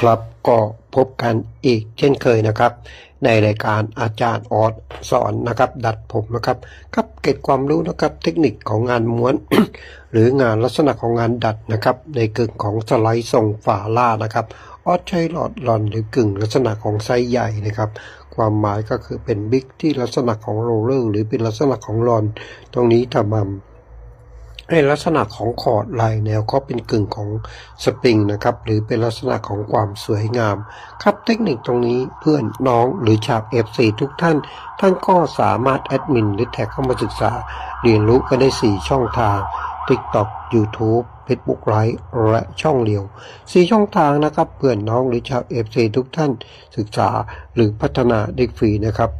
ครับก็พบกันอีกเช่นเคยนะครับ ในรายการอาจารย์ออสสอนนะครับ ดัดผมนะครับครับเก็บความรู้นะครับ เทคนิคของงานม้วน หรืองานลักษณะของงานดัดนะครับ ในกึ่งของสไลด์ทรงฝาล่านะครับออสใช้หลอดหลอนหรือกึ่งลักษณะของไซส์ใหญ่นะครับ ความหมายก็คือเป็นบิ๊กที่ลักษณะของโรลเลอร์หรือเป็นลักษณะของหลอน ตรงนี้ทำมา ในลักษณะของคอร์ดลายแนวเขาเป็นกึ่งของสปริงนะครับ หรือเป็นลักษณะของความสวยงาม ครับเทคนิคตรงนี้เพื่อนน้องหรือชาว F4 ทุกท่าน ท่านก็สามารถแอดมินหรือแท็กเข้ามาศึกษา เรียนรู้กันได้ 4 ช่องทาง TikTok YouTube Facebook Live และช่องเดียว 4 ช่องทางนะครับเพื่อนน้องหรือชาว F4 ทุกท่านศึกษาหรือพัฒนาเด็กฟรีนะครับ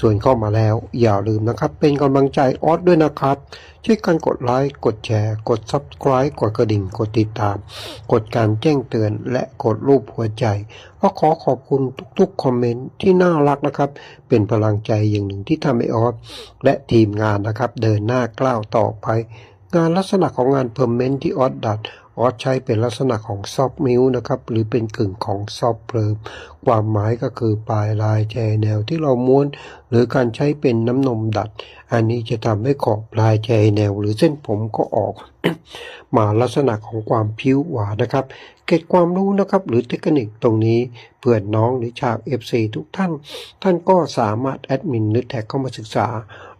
ส่วนเข้ามาแล้วอย่าลืมนะครับ เป็นกำลังใจออสด้วยนะครับ ช่วยกันกดไลค์ กดแชร์ กด Subscribe กดกระดิ่ง กดติดตาม กดการแจ้งเตือน และกดรูปหัวใจก็ขอขอบคุณทุกๆคอมเมนต์ที่น่ารักนะครับ เป็นพลังใจอย่างหนึ่งที่ทำให้ออสและทีมงานนะครับ เดินหน้ากล้าวต่อไป งานลักษณะของงานเพอร์เมนที่ออสดัด ออสใช้เป็นลักษณะของซอฟมิวนะครับหรือเป็นกึ่งของซอฟเพิร์มความหมายก็คือปลายลายแชแนวที่เราม้วน หรือการใช้เป็นน้ำนมดัด อันนี้จะทำให้ขอบปลายแชแนว หรือเส้นผมก็ออกมาลักษณะของความผิวหวานนะครับ เกร็ดความรู้นะครับหรือเทคนิคตรงนี้เพื่อนน้องหรือชาว FC ทุกท่าน ท่านก็สามารถแอดมินหรือแท็กเข้ามาศึกษา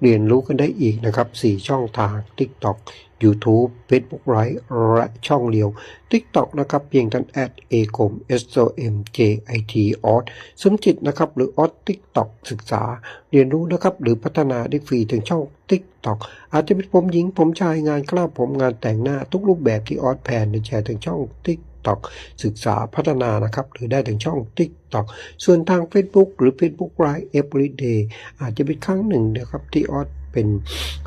เรียนรู้กันได้อีกนะครับ 4 ช่องทาง TikTok YouTube Facebook Live และช่องเดียว TikTok นะครับเพียงท่านแอดเอกม S O M J I T ออสสมจิตนะครับหรือออส TikTok ศึกษา เรียนรู้นะครับหรือพัฒนาได้ฟรีถึงช่อง TikTok อาจจะเป็นผมหญิงผมชายงานกล้าผมงานแต่งหน้าทุกรูปแบบที่ออสแพนแชร์ถึงช่อง TikTok ศึกษาพัฒนานะครับ หรือได้ถึงช่อง TikTok ส่วนทาง Facebook หรือ Facebook Live Everyday อาจจะเป็นครั้งหนึ่งนะครับที่ออสเป็น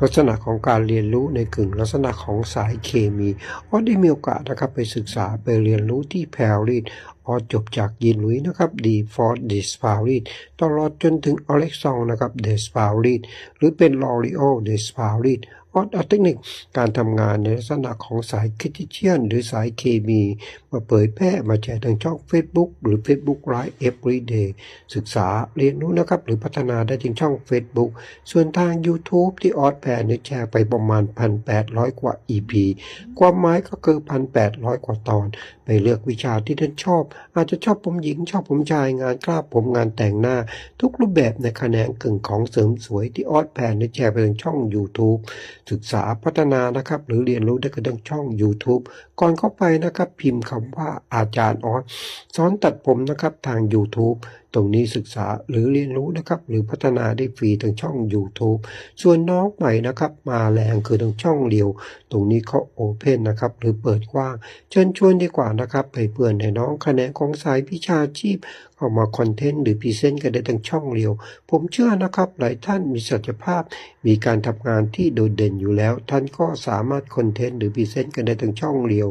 ลักษณะของการเรียนรู้ในกึ่งลักษณะของสายเคมีออสได้มีโอกาสนะครับไปศึกษาไปเรียนรู้ที่แพรรี ดออสจบจากยินลุยนะครับดีฟอร์ดดิสฟารีดตลอดจนถึงอเล็กซองนะครับเดสฟารีดหรือเป็นลอริโอเดสฟารีดออสเอาเทคนิคการทำงานในลักษณะของสายคิทิเชียน หรือสายเคมี มาเผยแพร่มาแชร์ทางช่อง Facebook หรือ Facebook Live Everyday ศึกษาเรียนรู้นะครับ หรือพัฒนาได้ที่ช่อง Facebook ส่วนทาง YouTube ที่ออสแพนเนี่ยแชร์ไปประมาณ 1,800 กว่า EP ความหมายก็คือ 1,800 กว่าตอน ไปเลือกวิชาที่ท่านชอบอาจจะชอบผมหญิงชอบผมชายงานกล้าผมงานแต่งหน้า ทุกรูปแบบในคะแนนกึ่งของเสริมสวยที่ออสแพนได้แชร์ไปทางช่อง YouTube ศึกษาพัฒนานะครับ หรือเรียนรู้ได้กับทางช่อง YouTube ก่อนเข้าไปนะครับ พิมพ์คำว่าอาจารย์ออสสอนตัดผมนะครับทาง YouTube ตรงนี้ศึกษาหรือเรียนรู้นะครับ หรือพัฒนาได้ฟรีทางช่อง YouTube ส่วนน้องใหม่นะครับ มาแรงคือทางช่องเดียว ตรงนี้เขาโอเพนนะครับ หรือเปิดกว้างเชิญชวนดีกว่านะครับไปเพื่อนให้น้องคะแนนของสายวิชาชีพเข้ามาคอนเทนต์หรือพรีเซนต์กันได้ทางช่องเดียว ผมเชื่อนะครับ หลายท่านมีศักยภาพ มีการทำงานที่โดดเด่นอยู่แล้ว ท่านก็สามารถคอนเทนต์หรือพรีเซนต์กันได้ทางช่องเดียว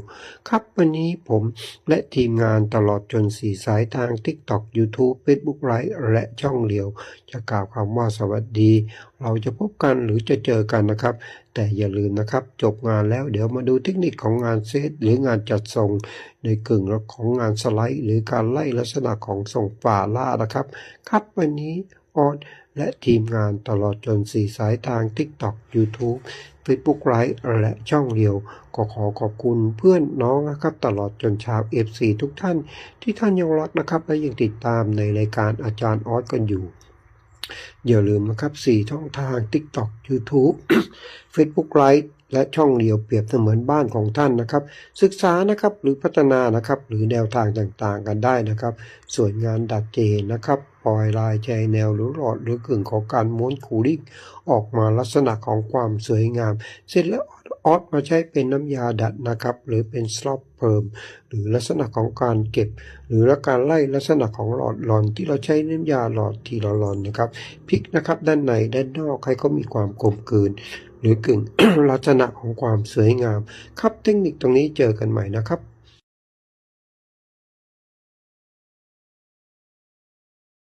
ครับวันนี้ผมและทีมงานตลอดจนสี่สายทาง TikTok YouTube Facebook ไลฟ์และช่องเลียว จะกล่าวคำว่าสวัสดี เราจะพบกันหรือจะเจอกันนะครับ แต่อย่าลืมนะครับ จบงานแล้วเดี๋ยวมาดูเทคนิคของงานเซตหรืองานจัดส่ง ในกึ่งของงานสไลด์ หรือการไล่ลักษณะของส่งฝ่าล่านะครับ ครับวันนี้ออด และทีมงานตลอดจนสี่สายทาง TikTok YouTube Facebook Live และช่องเดียว ก็ขอขอบคุณเพื่อนน้องนะครับตลอดจนชาว FC ทุกท่าน ที่ท่านยังรักนะครับ และยังติดตามในรายการอาจารย์ออสกันอยู่อย่าลืมนะครับ 4 ช่องทาง TikTok YouTube Facebook Live และช่องเดียวเปรียบเสมือนบ้านของท่านนะครับ ศึกษานะครับหรือพัฒนานะครับ หรือแนวทางต่างๆกันได้นะครับ ส่วนงานดัดเจนนะครับ ปล่อยลายแชแนวหรือหลอดหรือกึ่งของการม้วนคูลิ่งออกมาลักษณะของความสวยงาม เสร็จแล้วออสมาใช้เป็นน้ำยาดัดนะครับ หรือเป็นสลอปเพิ่มหรือลักษณะของการเก็บ หรือการไล่ลักษณะของหลอดหลอนที่เราใช้น้ำยาหลอดทีละหลอนนะครับพลิกนะครับ ด้านในด้านนอกให้เขามีความกลมกลืนหรือกึ่งลักษณะของความสวยงาม ครับเทคนิคตรงนี้เจอกันใหม่นะครับ